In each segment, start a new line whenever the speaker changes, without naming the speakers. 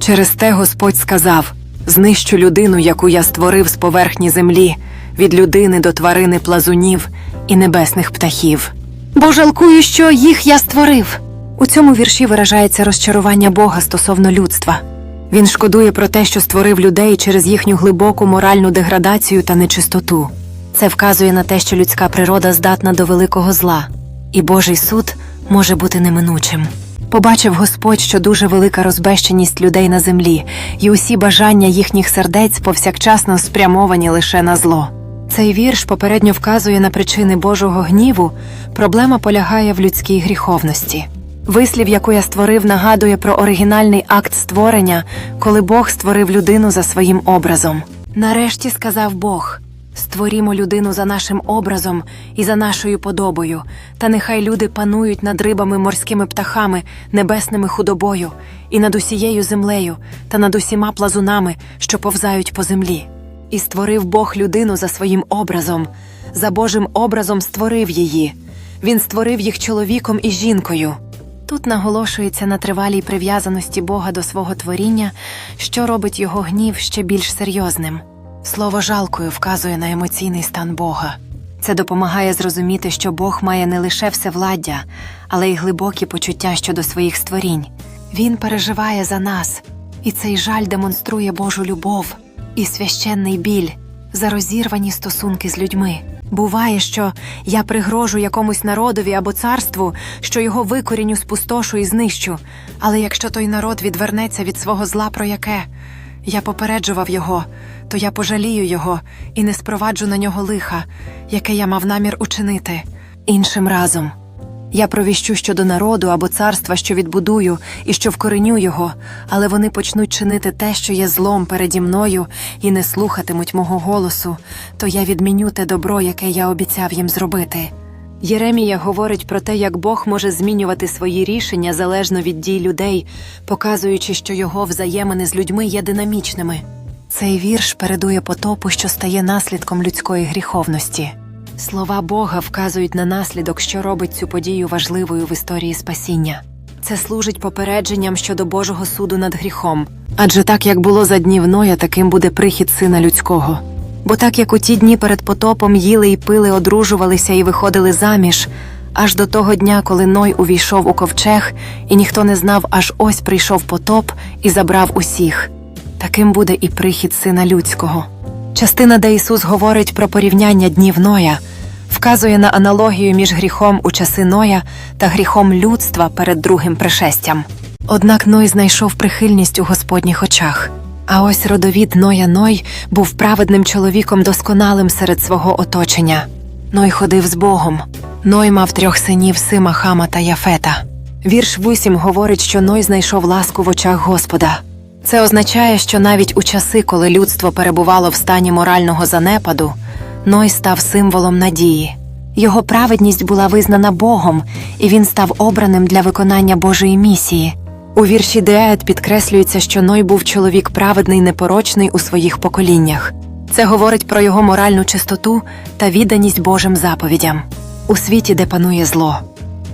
Через те Господь сказав: знищу людину, яку я створив з поверхні землі, від людини до тварини плазунів і небесних птахів. Бо жалкую, що їх я створив. У цьому вірші виражається розчарування Бога стосовно людства. Він шкодує про те, що створив людей через їхню глибоку моральну деградацію та нечистоту. Це вказує на те, що людська природа здатна до великого зла, і Божий суд може бути неминучим. Побачив Господь, що дуже велика розбещеність людей на землі, і усі бажання їхніх сердець повсякчасно спрямовані лише на зло. Цей вірш попередньо вказує на причини Божого гніву. Проблема полягає в людській гріховності. Вислів, яку я створив, нагадує про оригінальний акт створення, коли Бог створив людину за своїм образом. Нарешті сказав Бог: створімо людину за нашим образом і за нашою подобою, та нехай люди панують над рибами, морськими птахами, небесними худобою, і над усією землею, та над усіма плазунами, що повзають по землі. І створив Бог людину за своїм образом, за Божим образом створив її. Він створив їх чоловіком і жінкою. Тут наголошується на тривалій прив'язаності Бога до свого творіння, що робить його гнів ще більш серйозним. Слово жалкою вказує на емоційний стан Бога. Це допомагає зрозуміти, що Бог має не лише всевладдя, але й глибокі почуття щодо своїх створінь. Він переживає за нас, і цей жаль демонструє Божу любов і священний біль за розірвані стосунки з людьми. Буває, що я пригрожу якомусь народові або царству, що його викоріню спустошу і знищу. Але якщо той народ відвернеться від свого зла, про яке я попереджував його, то я пожалію його і не спроваджу на нього лиха, яке я мав намір учинити іншим разом. Я провіщу щодо народу або царства, що відбудую і що вкореню його, але вони почнуть чинити те, що є злом переді мною, і не слухатимуть мого голосу, то я відміню те добро, яке я обіцяв їм зробити. Єремія говорить про те, як Бог може змінювати свої рішення залежно від дій людей, показуючи, що його взаємини з людьми є динамічними. Цей вірш передує потопу, що стає наслідком людської гріховності. Слова Бога вказують на наслідок, що робить цю подію важливою в історії спасіння. Це служить попередженням щодо Божого суду над гріхом. Адже так як було за днів Ноя, таким буде прихід сина людського. Бо так як у ті дні перед потопом їли і пили, одружувалися і виходили заміж, аж до того дня, коли Ной увійшов у ковчег, і ніхто не знав, аж ось прийшов потоп і забрав усіх. Таким буде і прихід сина людського. Частина, де Ісус говорить про порівняння днів Ноя, вказує на аналогію між гріхом у часи Ноя та гріхом людства перед другим пришестям. Однак Ной знайшов прихильність у Господніх очах. А ось родовід Ноя Ной був праведним чоловіком досконалим серед свого оточення. Ной ходив з Богом. Ной мав трьох синів Сима, Хама та Яфета. Вірш 8 говорить, що Ной знайшов ласку в очах Господа. Це означає, що навіть у часи, коли людство перебувало в стані морального занепаду, Ной став символом надії. Його праведність була визнана Богом, і він став обраним для виконання Божої місії. У вірші Деет підкреслюється, що Ной був чоловік праведний, непорочний у своїх поколіннях. Це говорить про його моральну чистоту та відданість Божим заповідям у світі, де панує зло.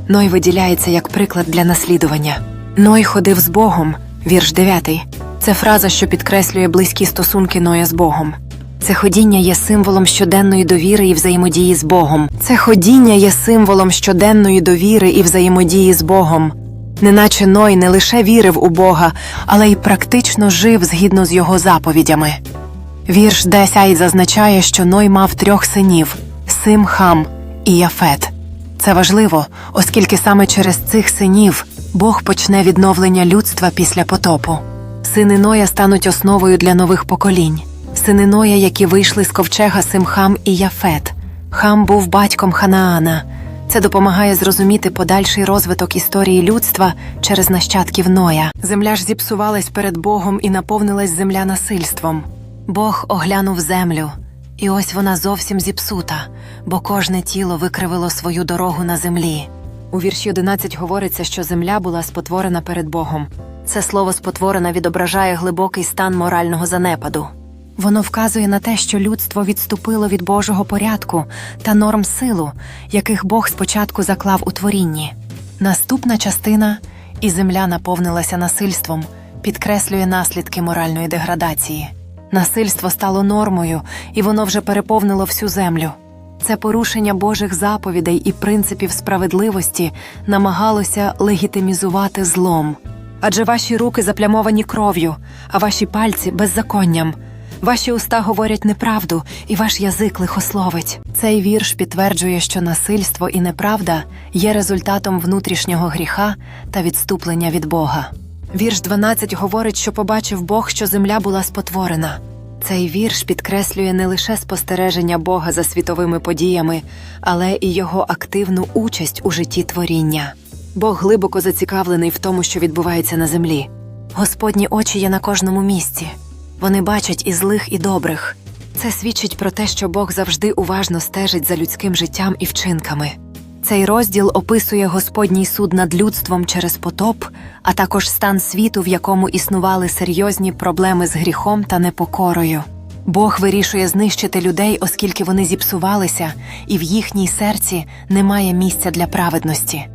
Ной виділяється як приклад для наслідування. Ной ходив з Богом, вірш 9. Це фраза, що підкреслює близькі стосунки Ноя з Богом. Це ходіння є символом щоденної довіри і взаємодії з Богом. Це ходіння є символом щоденної довіри і взаємодії з Богом. Неначе Ной не лише вірив у Бога, але й практично жив згідно з його заповідями. Вірш 10 зазначає, що Ной мав трьох синів Сим, Хам і Яфет. Це важливо, оскільки саме через цих синів Бог почне відновлення людства після потопу. Сини Ноя стануть основою для нових поколінь. Сини Ноя, які вийшли з ковчега Симхам і Яфет. Хам був батьком Ханаана. Це допомагає зрозуміти подальший розвиток історії людства через нащадків Ноя. Земля ж зіпсувалась перед Богом і наповнилась земля насильством. Бог оглянув землю, і ось вона зовсім зіпсута, бо кожне тіло викривило свою дорогу на землі. У вірші 11 говориться, що земля була спотворена перед Богом. Це слово спотворена відображає глибокий стан морального занепаду. Воно вказує на те, що людство відступило від Божого порядку та норм силу, яких Бог спочатку заклав у творінні. Наступна частина і земля наповнилася насильством, підкреслює наслідки моральної деградації. Насильство стало нормою, і воно вже переповнило всю землю. Це порушення Божих заповідей і принципів справедливості намагалося легітимізувати злом. Адже ваші руки заплямовані кров'ю, а ваші пальці беззаконням. Ваші уста говорять неправду, і ваш язик лихословить. Цей вірш підтверджує, що насильство і неправда є результатом внутрішнього гріха та відступлення від Бога. Вірш 12 говорить, що побачив Бог, що земля була спотворена. Цей вірш підкреслює не лише спостереження Бога за світовими подіями, але і його активну участь у житті творіння. Бог глибоко зацікавлений в тому, що відбувається на землі. Господні очі є на кожному місці. Вони бачать і злих, і добрих. Це свідчить про те, що Бог завжди уважно стежить за людським життям і вчинками. Цей розділ описує Господній суд над людством через потоп, а також стан світу, в якому існували серйозні проблеми з гріхом та непокорою. Бог вирішує знищити людей, оскільки вони зіпсувалися, і в їхній серці немає місця для праведності.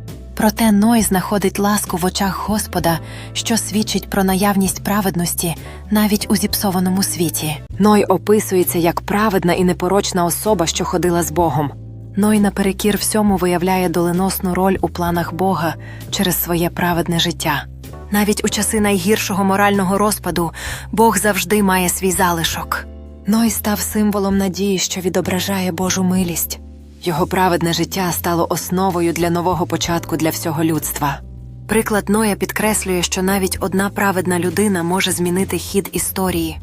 Проте Ной знаходить ласку в очах Господа, що свідчить про наявність праведності навіть у зіпсованому світі. Ной описується як праведна і непорочна особа, що ходила з Богом. Ной наперекір всьому виявляє доленосну роль у планах Бога через своє праведне життя. Навіть у часи найгіршого морального розпаду Бог завжди має свій залишок. Ной став символом надії, що відображає Божу милість. Його праведне життя стало основою для нового початку для всього людства. Приклад Ноя підкреслює, що навіть одна праведна людина може змінити хід історії.